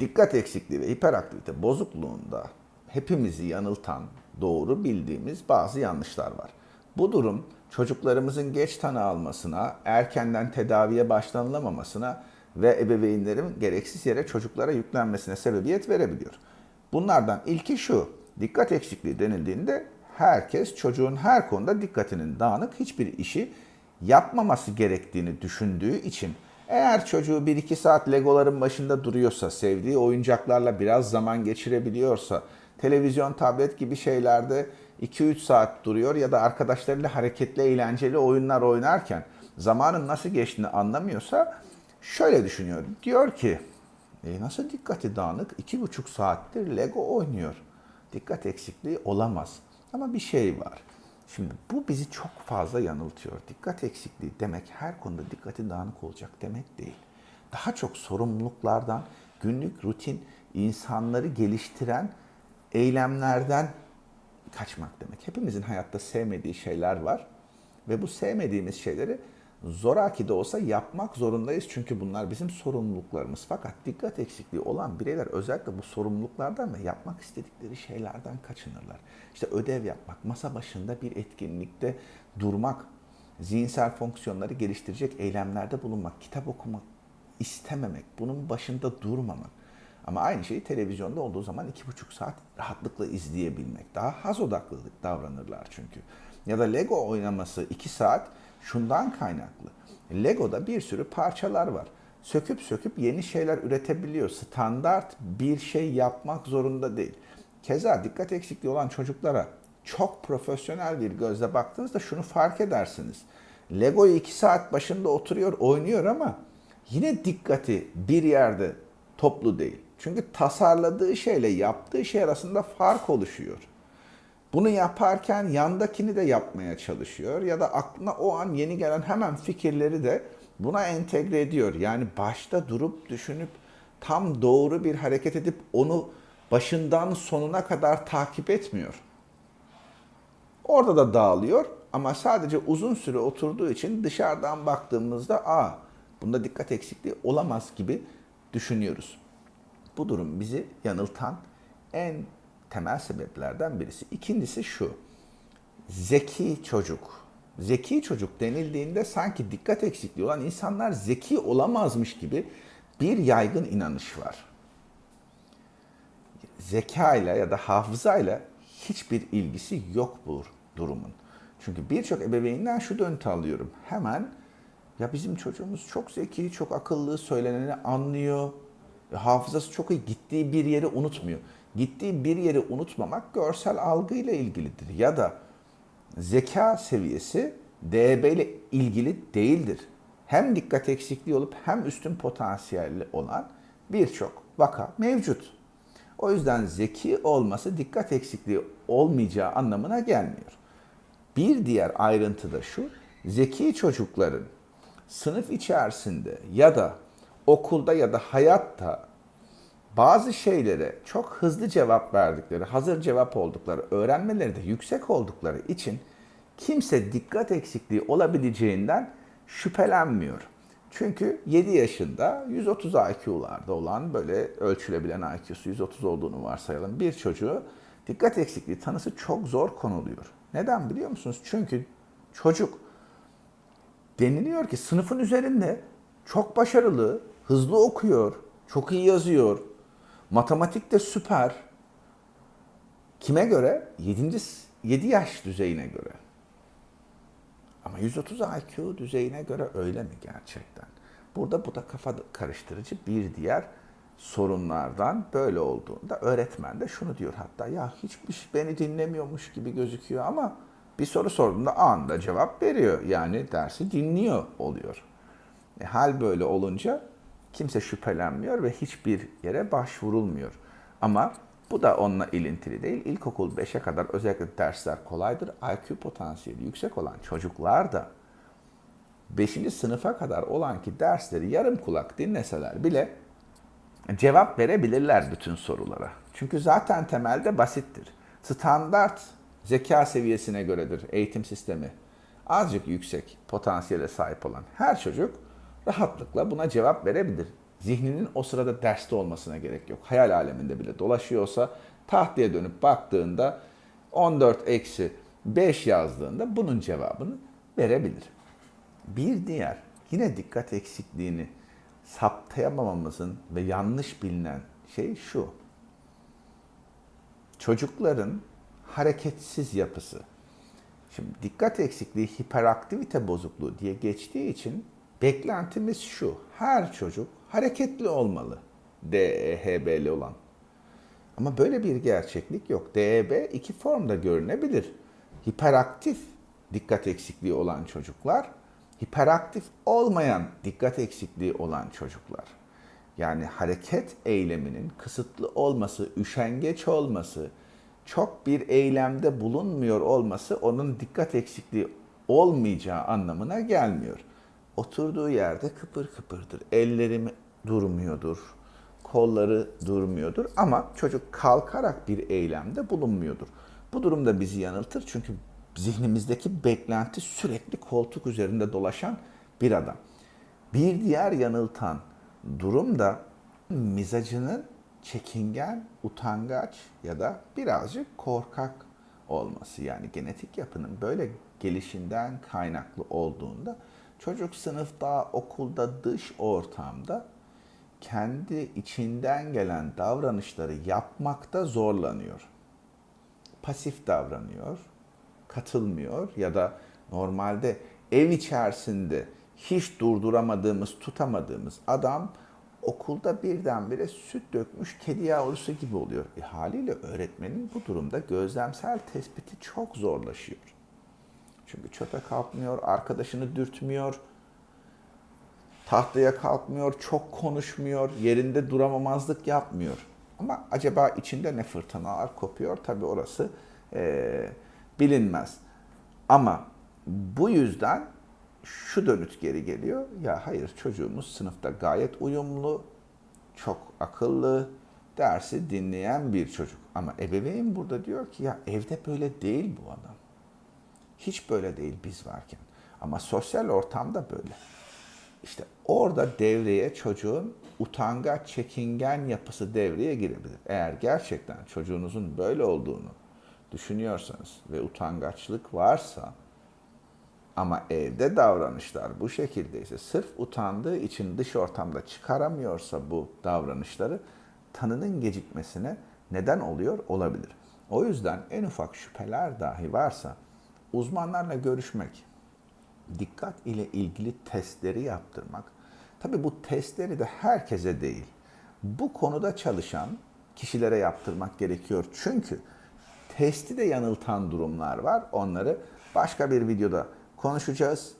Dikkat eksikliği ve hiperaktivite bozukluğunda hepimizi yanıltan, doğru bildiğimiz bazı yanlışlar var. Bu durum çocuklarımızın geç tanı almasına, erkenden tedaviye başlanılamamasına ve ebeveynlerin gereksiz yere çocuklara yüklenmesine sebebiyet verebiliyor. Bunlardan ilki şu, dikkat eksikliği denildiğinde herkes çocuğun her konuda dikkatinin dağınık hiçbir işi yapmaması gerektiğini düşündüğü için eğer çocuğu 1-2 saat legoların başında duruyorsa, sevdiği oyuncaklarla biraz zaman geçirebiliyorsa, televizyon, tablet gibi şeylerde 2-3 saat duruyor ya da arkadaşlarıyla hareketli, eğlenceli oyunlar oynarken zamanın nasıl geçtiğini anlamıyorsa şöyle düşünüyor. Diyor ki, e nasıl dikkati dağınık? 2,5 saattir Lego oynuyor. Dikkat eksikliği olamaz. Ama bir şey var. Şimdi bu bizi çok fazla yanıltıyor. Dikkat eksikliği demek her konuda dikkati dağınık olacak demek değil. Daha çok sorumluluklardan, günlük rutin, insanları geliştiren eylemlerden kaçmak demek. Hepimizin hayatta sevmediği şeyler var ve bu sevmediğimiz şeyleri zoraki de olsa yapmak zorundayız çünkü bunlar bizim sorumluluklarımız. Fakat dikkat eksikliği olan bireyler özellikle bu sorumluluklardan ve yapmak istedikleri şeylerden kaçınırlar. İşte ödev yapmak, masa başında bir etkinlikte durmak, zihinsel fonksiyonları geliştirecek eylemlerde bulunmak, kitap okumak istememek, bunun başında durmamak. Ama aynı şeyi televizyonda olduğu zaman iki buçuk saat rahatlıkla izleyebilmek. Daha haz odaklı davranırlar çünkü. Ya da Lego oynaması iki saat şundan kaynaklı. Lego'da bir sürü parçalar var. Söküp söküp yeni şeyler üretebiliyor. Standart bir şey yapmak zorunda değil. Keza dikkat eksikliği olan çocuklara çok profesyonel bir gözle baktığınızda şunu fark edersiniz. Lego'yu iki saat başında oturuyor, oynuyor ama yine dikkati bir yerde toplu değil. Çünkü tasarladığı şeyle yaptığı şey arasında fark oluşuyor. Bunu yaparken yandakini de yapmaya çalışıyor ya da aklına o an yeni gelen hemen fikirleri de buna entegre ediyor. Yani başta durup düşünüp tam doğru bir hareket edip onu başından sonuna kadar takip etmiyor. Orada da dağılıyor ama sadece uzun süre oturduğu için dışarıdan baktığımızda aa bunda dikkat eksikliği olamaz gibi düşünüyoruz. Bu durum bizi yanıltan en temel sebeplerden birisi. İkincisi şu. Zeki çocuk. Zeki çocuk denildiğinde sanki dikkat eksikliği olan insanlar zeki olamazmış gibi bir yaygın inanış var. Zekayla ya da hafızayla hiçbir ilgisi yok bu durumun. Çünkü birçok ebeveynden şu döntü alıyorum. Hemen ya bizim çocuğumuz çok zeki, çok akıllı, söyleneni anlıyor. Hafızası çok iyi, gittiği bir yeri unutmuyor gittiği bir yeri unutmamak görsel algıyla ilgilidir. Ya da zeka seviyesi DB ile ilgili değildir. Hem dikkat eksikliği olup hem üstün potansiyelli olan birçok vaka mevcut. O yüzden zeki olması dikkat eksikliği olmayacağı anlamına gelmiyor. Bir diğer ayrıntı da şu, zeki çocukların sınıf içerisinde ya da okulda ya da hayatta bazı şeylere çok hızlı cevap verdikleri, hazır cevap oldukları, öğrenmeleri de yüksek oldukları için kimse dikkat eksikliği olabileceğinden şüphelenmiyor. Çünkü 7 yaşında 130 IQ'larda olan böyle ölçülebilen IQ'su 130 olduğunu varsayalım bir çocuğu dikkat eksikliği tanısı çok zor konuluyor. Neden biliyor musunuz? Çünkü çocuk deniliyor ki sınıfın üzerinde çok başarılı, hızlı okuyor, çok iyi yazıyor, Matematikte süper. Kime göre? 7. 7 yaş düzeyine göre. Ama 130 IQ düzeyine göre öyle mi gerçekten? Burada bu da kafa karıştırıcı bir diğer sorunlardan böyle olduğunda öğretmen de şunu diyor hatta ya hiçbir şey beni dinlemiyormuş gibi gözüküyor ama bir soru sorduğunda anında cevap veriyor. Yani dersi dinliyor oluyor. E, hal böyle olunca kimse şüphelenmiyor ve hiçbir yere başvurulmuyor. Ama bu da onunla ilintili değil. İlkokul 5'e kadar özellikle dersler kolaydır. IQ potansiyeli yüksek olan çocuklar da 5. sınıfa kadar olan ki dersleri yarım kulak dinleseler bile cevap verebilirler bütün sorulara. Çünkü zaten temelde basittir. Standart zeka seviyesine göredir eğitim sistemi. Azıcık yüksek potansiyele sahip olan her çocuk rahatlıkla buna cevap verebilir. Zihninin o sırada derste olmasına gerek yok. Hayal aleminde bile dolaşıyorsa tahtaya dönüp baktığında 14 eksi 5 yazdığında bunun cevabını verebilir. Bir diğer yine dikkat eksikliğini saptayamamamızın ve yanlış bilinen şey şu. Çocukların hareketsiz yapısı. Şimdi dikkat eksikliği hiperaktivite bozukluğu diye geçtiği için beklentimiz şu. Her çocuk hareketli olmalı. DEHB'li olan. Ama böyle bir gerçeklik yok. DEB iki formda görünebilir. Hiperaktif dikkat eksikliği olan çocuklar, hiperaktif olmayan dikkat eksikliği olan çocuklar. Yani hareket eyleminin kısıtlı olması, üşengeç olması, çok bir eylemde bulunmuyor olması onun dikkat eksikliği olmayacağı anlamına gelmiyor. Oturduğu yerde kıpır kıpırdır. Elleri durmuyordur, kolları durmuyordur ama çocuk kalkarak bir eylemde bulunmuyordur. Bu durumda bizi yanıltır çünkü zihnimizdeki beklenti sürekli koltuk üzerinde dolaşan bir adam. Bir diğer yanıltan durum da mizacının çekingen, utangaç ya da birazcık korkak olması. Yani genetik yapının böyle gelişinden kaynaklı olduğunda çocuk sınıfta, okulda, dış ortamda kendi içinden gelen davranışları yapmakta zorlanıyor. Pasif davranıyor, katılmıyor ya da normalde ev içerisinde hiç durduramadığımız, tutamadığımız adam okulda birdenbire süt dökmüş kedi yavrusu gibi oluyor. E, haliyle öğretmenin bu durumda gözlemsel tespiti çok zorlaşıyor. Çünkü çöpe kalkmıyor, arkadaşını dürtmüyor, tahtaya kalkmıyor, çok konuşmuyor, yerinde duramamazlık yapmıyor. Ama acaba içinde ne fırtınalar kopuyor? Tabii orası e, bilinmez. Ama bu yüzden şu dönüt geri geliyor. Ya hayır çocuğumuz sınıfta gayet uyumlu, çok akıllı, dersi dinleyen bir çocuk. Ama ebeveyn burada diyor ki ya evde böyle değil bu adam. Hiç böyle değil biz varken. Ama sosyal ortamda böyle. İşte orada devreye çocuğun utangaç, çekingen yapısı devreye girebilir. Eğer gerçekten çocuğunuzun böyle olduğunu düşünüyorsanız ve utangaçlık varsa ama evde davranışlar bu şekildeyse sırf utandığı için dış ortamda çıkaramıyorsa bu davranışları tanının gecikmesine neden oluyor olabilir. O yüzden en ufak şüpheler dahi varsa uzmanlarla görüşmek, dikkat ile ilgili testleri yaptırmak. Tabii bu testleri de herkese değil. Bu konuda çalışan kişilere yaptırmak gerekiyor. Çünkü testi de yanıltan durumlar var. Onları başka bir videoda konuşacağız.